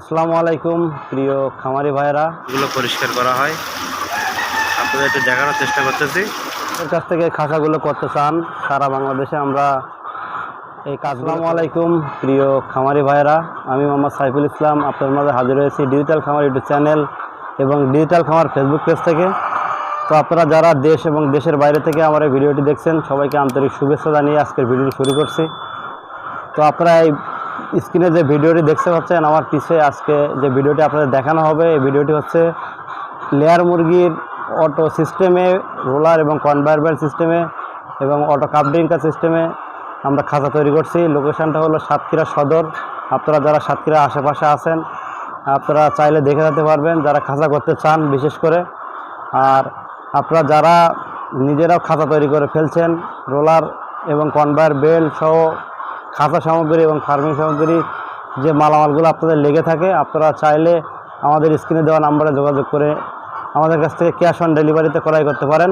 আসসালামু আলাইকুম প্রিয় খামারি ভাইরা এগুলো পরিষ্কার করা হয়। আপনাদের একটু দেখানোর চেষ্টা করতেছি। এর কাছ থেকে খাঁচাগুলো করতে চান সারা বাংলাদেশে আমরা এই আসসালামু আলাইকুম প্রিয় খামারি ভাইরা আমি মোহাম্মদ সাইফুল ইসলাম আপনার মাঝে হাজির হয়েছি ডিজিটাল খামার ইউটিউব চ্যানেল এবং ডিজিটাল খামার ফেসবুক পেজ থেকে। তো আপনারা যারা দেশ এবং দেশের বাইরে থেকে আমার এই ভিডিওটি দেখছেন সবাইকে আন্তরিক শুভেচ্ছা জানিয়ে আজকের ভিডিওটি শুরু করছি। তো আপনারা এই স্ক্রিনে যে ভিডিওটি দেখতে পাচ্ছেন, আমার পিছে আজকে যে ভিডিওটি আপনাদের দেখানো হবে, এই ভিডিওটি হচ্ছে লেয়ার মুরগির অটো সিস্টেমে, রোলার এবং কনভায়ার বেল্ট সিস্টেমে এবং অটো কাপ ড্রিঙ্কার সিস্টেমে আমরা খাঁচা তৈরি করছি। লোকেশানটা হলো সাতক্ষীরা সদর। আপনারা যারা সাতক্ষীরা আশেপাশে আছেন, আপনারা চাইলে দেখে যেতে পারবেন যারা খাঁচা করতে চান বিশেষ করে। আর আপনারা যারা নিজেরাও খাঁচা তৈরি করে ফেলছেন, রোলার এবং কনভায়ার বেল্ট সহ খাঁচা সামগ্রী এবং ফার্মিং সামগ্রী যে মালামালগুলো আপনাদের লেগে থাকে, আপনারা চাইলে আমাদের স্ক্রিনে দেওয়া নাম্বারে যোগাযোগ করে আমাদের কাছ থেকে ক্যাশ অন ডেলিভারিতে ক্রয় করতে পারেন।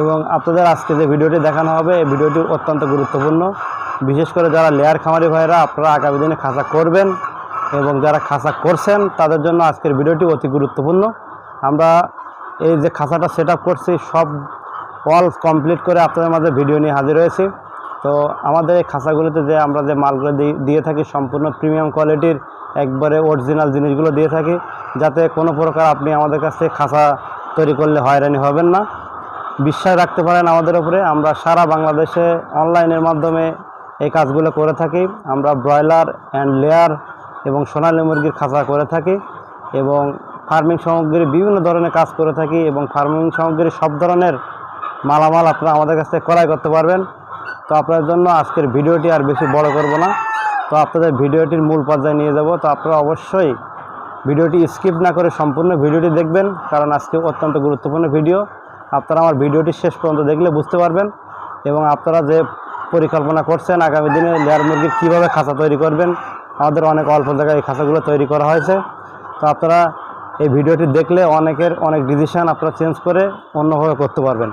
এবং আপনাদের আজকে যে ভিডিওটি দেখানো হবে, এই ভিডিওটি অত্যন্ত গুরুত্বপূর্ণ। বিশেষ করে যারা লেয়ার খামারি ভাইরা আপনারা আগামী দিনে খাঁচা করবেন এবং যারা খাঁচা করছেন, তাদের জন্য আজকের ভিডিওটি অতি গুরুত্বপূর্ণ। আমরা এই যে খাঁচাটা সেট করছি, সব অল কমপ্লিট করে আপনাদের মাঝে ভিডিও নিয়ে হাজির হয়েছি। তো আমাদের এই খাঁচাগুলোতে যে আমরা যে মালগুলো দিয়ে থাকি সম্পূর্ণ প্রিমিয়াম কোয়ালিটির একবারে অরিজিনাল জিনিসগুলো দিয়ে থাকি, যাতে কোনো প্রকার আপনি আমাদের কাছ খাঁচা তৈরি করলে হয়রানি হবেন না। বিশ্বাস রাখতে পারেন আমাদের উপরে, আমরা সারা বাংলাদেশে অনলাইনের মাধ্যমে এই কাজগুলো করে থাকি। আমরা ব্রয়লার অ্যান্ড লেয়ার এবং সোনালী মুরগির খাঁচা করে থাকি এবং ফার্মিং সামগ্রী বিভিন্ন ধরনের কাজ করে থাকি এবং ফার্মিং সামগ্রী সব ধরনের মালামাল আপনারা আমাদের কাছ থেকে ক্রয় করতে পারবেন। তো আপনাদের জন্য আজকের ভিডিওটি আর বেশি বড় করব না। তো আপনাদের ভিডিওটির মূল পর্যায়ে নিয়ে যাব। তো আপনারা অবশ্যই ভিডিওটি স্কিপ না করে সম্পূর্ণ ভিডিওটি দেখবেন, কারণ আজকে অত্যন্ত গুরুত্বপূর্ণ ভিডিও। আপনারা আমার ভিডিওটি শেষ পর্যন্ত দেখলে বুঝতে পারবেন এবং আপনারা যে পরিকল্পনা করছেন, আগামী দিনে লেয়ার মুরগির কীভাবে খাঁচা তৈরি করবেন, আমাদের অনেক অল্প জায়গায় এই খাঁচাগুলো তৈরি করা হয়েছে। তো আপনারা এই ভিডিওটি দেখলে অনেকের অনেক ডিসিশান আপনারা চেঞ্জ করে অন্যভাবে করতে পারবেন।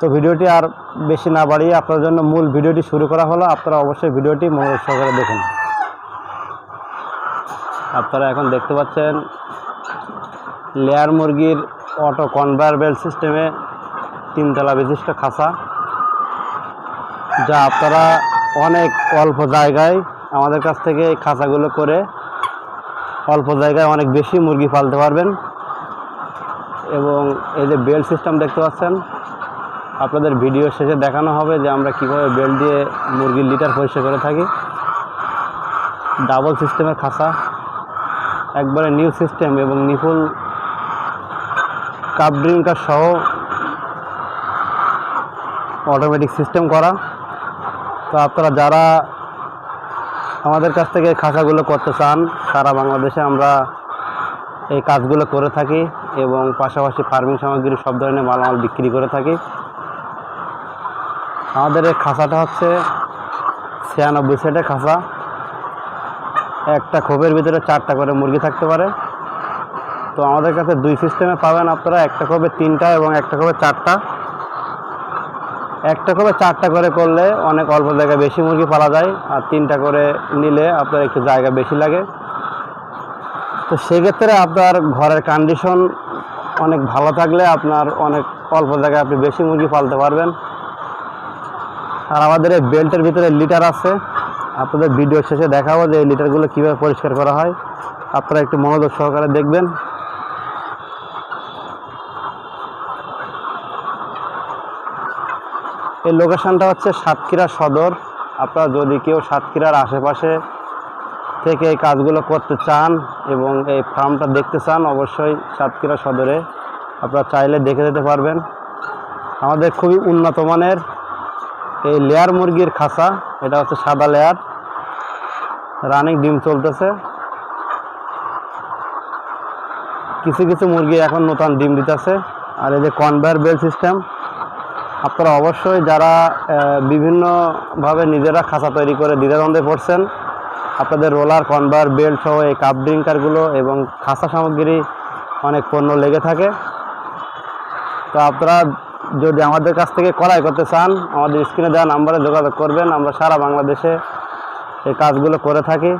তো ভিডিওটি আর বেশি না বাড়িয়ে আপনার জন্য মূল ভিডিওটি শুরু করা হলো, আপনারা অবশ্যই ভিডিওটি মনোযোগ সহকারে দেখুন। আপনারা এখন দেখতে পাচ্ছেন লেয়ার মুরগির অটো কনভায়ার বেল্ট সিস্টেমে তিনতলা বিশিষ্ট খাঁচা, যা আপনারা অনেক অল্প জায়গায় আমাদের কাছ থেকে এই খাঁচাগুলো করে অল্প জায়গায় অনেক বেশি মুরগি পালতে পারবেন। এবং এই যে বেল্ট সিস্টেম দেখতে পাচ্ছেন আপনাদের ভিডিও শেষে দেখানো হবে যে আমরা কীভাবে বেল্ট দিয়ে মুরগির লিটার পরিষ্কার করে থাকি। ডাবল সিস্টেমের খাঁচা একবারে নিউ সিস্টেম এবং নিফুল কাপ ড্রিঙ্কার সহ অটোমেটিক সিস্টেম করা। তো আপনারা যারা আমাদের কাছ থেকে এই খাঁচাগুলো করতে চান, সারা বাংলাদেশে আমরা এই কাজগুলো করে থাকি এবং পাশাপাশি ফার্মিং সামগ্রী সব ধরনের মালামাল বিক্রি করে থাকি। আমাদের এই খাঁচাটা হচ্ছে ছিয়ানব্বই সেটের খাঁচা। একটা খোপের ভিতরে চারটা করে মুরগি থাকতে পারে। তো আমাদের কাছে দুই সিস্টেমে পাবেন আপনারা, একটা খোপে তিনটা এবং একটা খোপে চারটা। একটা খোপে চারটা করে করলে অনেক অল্প জায়গায় বেশি মুরগি পালা যায় আর তিনটা করে নিলে আপনার একটু জায়গা বেশি লাগে। তো সেক্ষেত্রে আপনার ঘরের কন্ডিশন অনেক ভালো থাকলে আপনার অনেক অল্প জায়গায় আপনি বেশি মুরগি পালতে পারবেন। আর আমাদের এই বেল্টের ভিতরে লিটার আছে। আপনাদের ভিডিও শেষে দেখাবো যে এই লিটারগুলো কীভাবে পরিষ্কার করা হয়। আপনারা একটু মনোযোগ সহকারে দেখবেন। এই লোকেশানটা হচ্ছে সাতক্ষীরা সদর। আপনারা যদি কেউ সাতক্ষীরার আশেপাশে থেকে এই কাজগুলো করতে চান এবং এই ফার্মটা দেখতে চান, অবশ্যই সাতক্ষীরা সদরে আপনারা চাইলে দেখে যেতে পারবেন। আমাদের খুবই উন্নত মানের এই লেয়ার মুরগির খাঁচা, এটা হচ্ছে সাদা লেয়ার। রানিং ডিম চলতেছে। কিছু কিছু মুরগি এখন নতুন ডিম দিতেছে। আর এই যে কনভেয়ার বেল সিস্টেম আপনারা অবশ্যই যারা বিভিন্নভাবে নিজেরা খাঁচা তৈরি করে দ্বিধাদ্বন্দ্বে পড়ছেন, আপনাদের রোলার কনভার বেল্ট সহ এই কাপ ড্রিঙ্কারগুলো এবং খাঁচা সামগ্রী অনেক পণ্য লেগে থাকে। তো আপনারা যদি আমাদের কাছ থেকে ক্রয় করতে চান, আমাদের স্ক্রিনে দেওয়া নাম্বারে যোগাযোগ করবেন। আমরা সারা বাংলাদেশে এই কাজগুলো করে থাকি।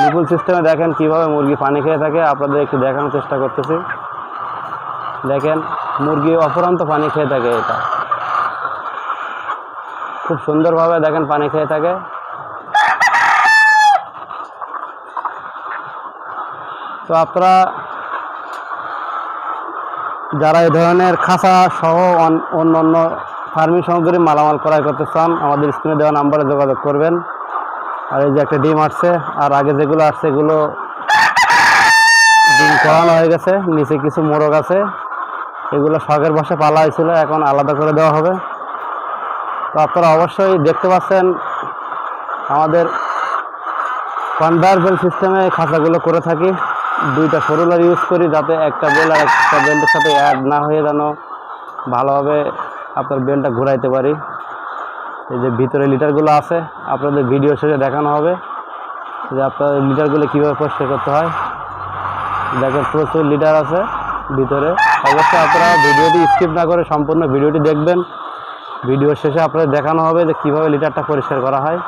নিপুল সিস্টেমে দেখেন কীভাবে মুরগি পানি খেয়ে থাকে। আপনাদের একটু দেখানোর চেষ্টা করতেছি। দেখেন, মুরগি অপরান্ত পানি খেয়ে থাকে এটা। খুব সুন্দরভাবে দেখেন পানি খেয়ে থাকে। তো আপনারা যারা এই ধরনের খাঁচা সহ অন- অন্য অন্য ফার্মিং সামগ্রী মালামাল ক্রয় করতে চান, আমাদের স্ক্রিনে দেওয়া নাম্বারে যোগাযোগ করবেন। আর এই যে একটা ডিম আসছে, আর আগে যেগুলো আসছে এগুলো ডিম করানো হয়ে গেছে, নিচে কিছু মোরগ আছে। এগুলো শখের বসে পালা হয়েছিল, এখন আলাদা করে দেওয়া হবে। তো আপনারা অবশ্যই দেখতে পাচ্ছেন, আমাদের কনভার বেল সিস্টেমে খাঁচাগুলো করে থাকি। দুইটা ফোরুলার ইউজ করি যাতে একটা বেল আর একটা বেল্টের সাথে অ্যাড না হয়ে যেন ভালোভাবে আপনার বেলটা ঘুরাইতে পারি। এই যে ভিতরে লিটারগুলো আছে, আপনাদের ভিডিও শেষে দেখানো হবে যে আপনার লিটারগুলো কীভাবে পরিষ্কার করতে হয়। দেখেন প্রচুর লিটার আছে ভিতরে। অবশ্যই আপনারা ভিডিওটি স্কিপ না করে সম্পূর্ণ ভিডিওটি দেখবেন। ভিডিও শেষে আপনাদের দেখানো হবে যে কীভাবে লিটারটা পরিষ্কার করা হয়।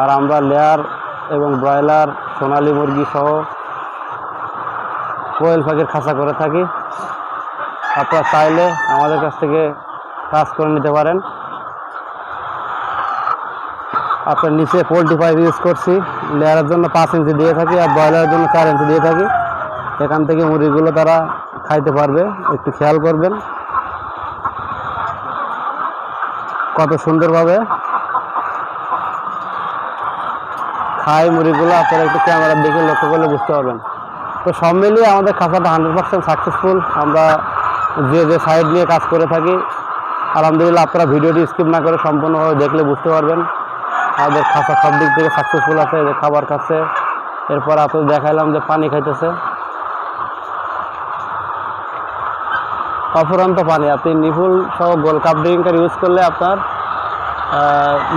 আর আমরা লেয়ার এবং ব্রয়লার সোনালী মুরগি সহ কোয়েল পাখির খাঁচা করে থাকি। আপনারা চাইলে আমাদের কাছ থেকে কাজ করে নিতে পারেন। আপনার নিচে পোলট্রি পাইপ ইউজ করছি। লেয়ারের জন্য পাঁচ ইঞ্চি দিয়ে থাকি আর ব্রয়লারের জন্য চার ইঞ্চি দিয়ে থাকি। এখান থেকে মুরগিগুলো তারা খাইতে পারবে, একটু খেয়াল করবেন। কত সুন্দরভাবে খায় মুরগিগুলো আপনারা একটু ক্যামেরার দিকে লক্ষ্য করলে বুঝতে পারবেন। তো সব মিলিয়ে আমাদের খাঁচাটা হান্ড্রেড পার্সেন্ট সাকসেসফুল আমরা যে যে সাইড নিয়ে কাজ করে থাকি, আলহামদুলিল্লাহ আপনারা ভিডিওটি স্কিপ না করে সম্পূর্ণভাবে দেখলে বুঝতে পারবেন। আমাদের খাঁচা সব দিক থেকে সাকসেসফুল আছে যে খাবার খাচ্ছে। এরপর আপনাদের দেখাইলাম যে পানি খাইতেছে। অফুরন্ত পানি, আপনি নিফুল সহ গোল কাপ ড্রিঙ্কার ইউজ করলে আপনার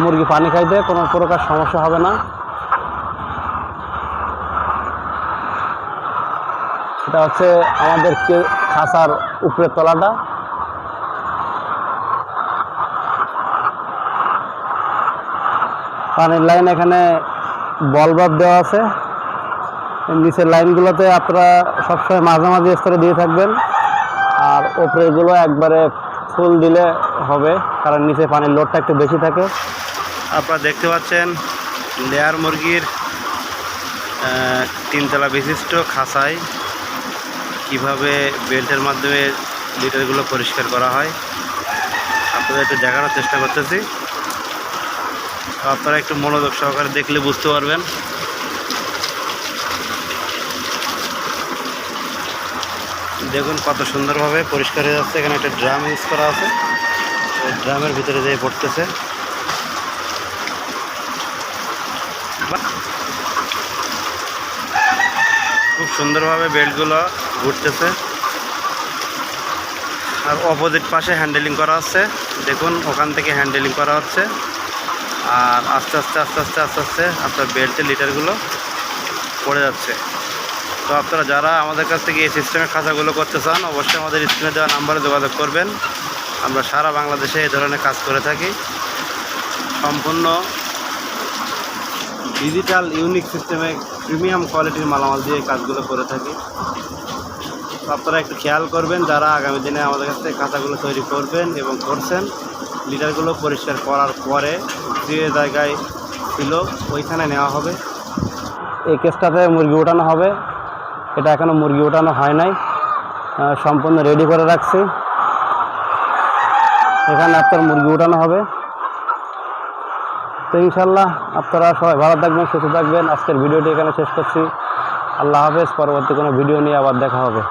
মুরগি পানি খাইতে কোনো প্রকার সমস্যা হবে না। এটা হচ্ছে আমাদের খাঁচার উপরের তলাটা। পানির লাইন এখানে বল বাল্ব দেওয়া আছে। নিচের লাইনগুলোতে আপনারা সবসময় মাঝামাঝি স্তরে দিয়ে থাকবেন। আর ওপরেগুলো একবারে ফুল দিলে হবে, কারণ নিচে পানির লোডটা একটু বেশি থাকে। আপনারা দেখতে পাচ্ছেন, লেয়ার মুরগির তিনতলা বিশিষ্ট খাঁচায় কীভাবে বেল্টের মাধ্যমে লিটারগুলো পরিষ্কার করা হয়, আপনাদের একটু দেখানোর চেষ্টা করতেছি। আপনারা একটু মনোযোগ সহকারে দেখলে বুঝতে পারবেন। দেখুন কত সুন্দরভাবে পরিষ্কার হয়ে যাচ্ছে। এখানে একটা ড্রাম ইউজ করা আছে। ড্রামের ভিতরে যেয়ে পড়তেছে। খুব সুন্দরভাবে বেল্টগুলো ঘুরতেছে। আর অপোজিট পাশে হ্যান্ডেলিং করা হচ্ছে। দেখুন, ওখান থেকে হ্যান্ডেলিং করা হচ্ছে। আর আস্তে আস্তে আস্তে আস্তে আস্তে আস্তে আপনার বেল্টের লিটারগুলো পড়ে যাচ্ছে। তো আপনারা যারা আমাদের কাছ থেকে এই সিস্টেমের খাঁচাগুলো করতে চান, অবশ্যই আমাদের স্ক্রিনে দেওয়া নাম্বারে যোগাযোগ করবেন। আমরা সারা বাংলাদেশে এই ধরনের কাজ করে থাকি। সম্পূর্ণ ডিজিটাল ইউনিক সিস্টেমে প্রিমিয়াম কোয়ালিটির মালামাল দিয়ে কাজগুলো করে থাকি। আপনারা একটু খেয়াল করবেন, যারা আগামী দিনে আমাদের কাছ থেকে খাতাগুলো তৈরি করবেন এবং করছেন, লিটারগুলো পরিষ্কার করার পরে যে জায়গায় ছিল ওইখানে নেওয়া হবে। এই কেসটাতে মুরগি ওঠানো হবে। এটা এখনও মুরগি ওঠানো হয় নাই। সম্পূর্ণ রেডি করে রাখছি। এখানে আপনার মুরগি ওঠানো হবে। তো ইনশাল্লাহ আপনারা সবাই ভালো থাকবেন, সুস্থ থাকবেন। আজকের ভিডিওটি এখানে শেষ করছি। আল্লাহ হাফেজ। পরবর্তী কোনো ভিডিও নিয়ে আবার দেখা হবে।